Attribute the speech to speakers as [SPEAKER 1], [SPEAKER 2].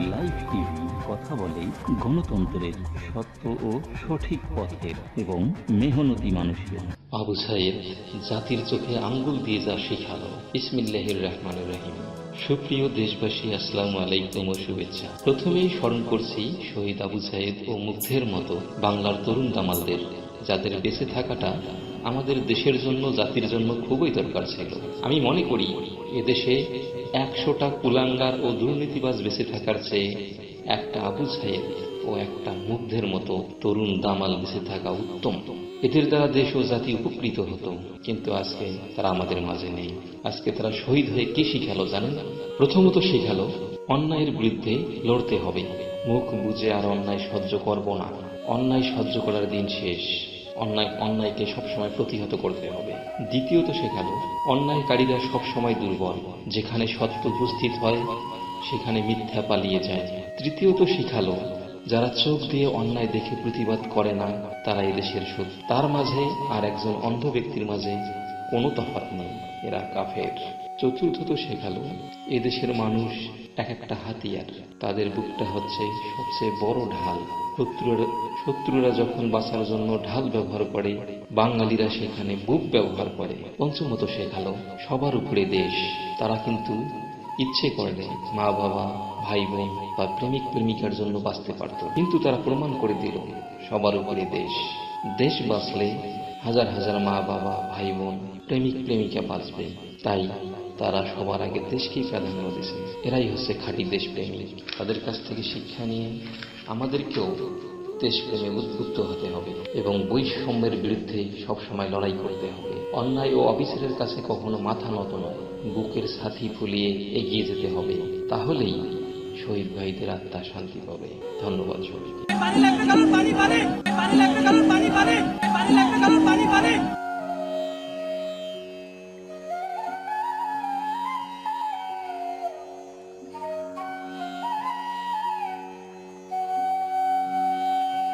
[SPEAKER 1] Live TV কথা বলে গণতন্ত্রের সত্য ও সঠিক পথের এবং মেহনতি মানুষের।
[SPEAKER 2] আবু সাইদ, জাতির চোখে আঙ্গুল দিয়ে যা শিখালো ইসমিল্লাহির রহমানুর রহিম। সুপ্রিয় দেশবাসী, আসসালামু আলাইকুম ও শুভেচ্ছা। প্রথমেই স্মরণ করছি শহীদ আবু সাইদ ও মুগ্ধের মতো বাংলার তরুণ দামালদের। যাদের বেঁচে থাকাটা আমাদের দেশের জন্য, জাতির জন্য খুবই দরকার ছিল। আমি মনে করি, এদেশে একশোটা কুলাঙ্গার ও দুর্নীতিবাজ বেঁচে থাকার চেয়ে একটা আবু সাইদ ও একটা মুগ্ধের মতো তরুণ দামাল বেঁচে থাকা উত্তম। এদের দ্বারা দেশ ও জাতি উপকৃত হতো, কিন্তু আজকে তারা আমাদের মাঝে নেই। আজকে তারা শহীদ হয়ে কি শিখালো জানেন? প্রথমত শিখালো, অন্যায়ের বিরুদ্ধে লড়তে হবে। মুখ বুঝে আর অন্যায় সহ্য করব না। অন্যায় সহ্য করার দিন শেষ। অন্যায় অন্যায়কে সবসময় প্রতিহত করতে হবে। দ্বিতীয়ত শেখালো অন্যায়কারীরা সবসময় দুর্বল। যেখানে সত্য উপস্থিত হয়, সেখানে মিথ্যা পালিয়ে যায়। তৃতীয়ত শিখালো, যারা চোখ দিয়ে অন্যায় দেখে প্রতিবাদ করে না, তারা এদেশের শত্রু। তার মাঝে আর একজন অন্ধ ব্যক্তির মাঝে কোনো তফাৎ নেই। এরা কাফের। চতুর্থত শেখালো, এদেশের মানুষ এক একটা হাতিয়ার। তাদের বুকটা হচ্ছে সবচেয়ে বড় ঢাল। শত্রুরা শত্রুরা যখন বাঁচার জন্য ঢাল ব্যবহার করে, বাঙালিরা সেখানে বুক ব্যবহার করে। পঞ্চমত শেখালো, সবার উপরে দেশ। তারা কিন্তু ইচ্ছে করলে মা বাবা ভাই বোন বা প্রেমিক প্রেমিকার জন্য বাঁচতে পারত। কিন্তু তারা প্রমাণ করে দিল, সবার উপরে দেশ। দেশ বাঁচলে হাজার হাজার মা বাবা ভাই বোন প্রেমিক প্রেমিকা বাঁচবে। তাই তারা সবার আগে দেশকেই প্রাধান্য দিয়েছে। এরাই হচ্ছে খাঁটি দেশপ্রেমিক তাদের কাছ থেকে শিক্ষা নিয়ে আমাদেরকেও দেশপ্রেমে উদ্বুদ্ধ হতে হবে এবং বৈষম্যের বিরুদ্ধে সবসময় লড়াই করতে হবে। অন্যায় ও অফিসারের কাছে কখনো মাথা নত নয়। বুকের সাথী ফুলিয়ে এগিয়ে যেতে হবে। তাহলেই শহীদ ভাইদের আত্মা শান্তি পাবে। ধন্যবাদ সবাইকে।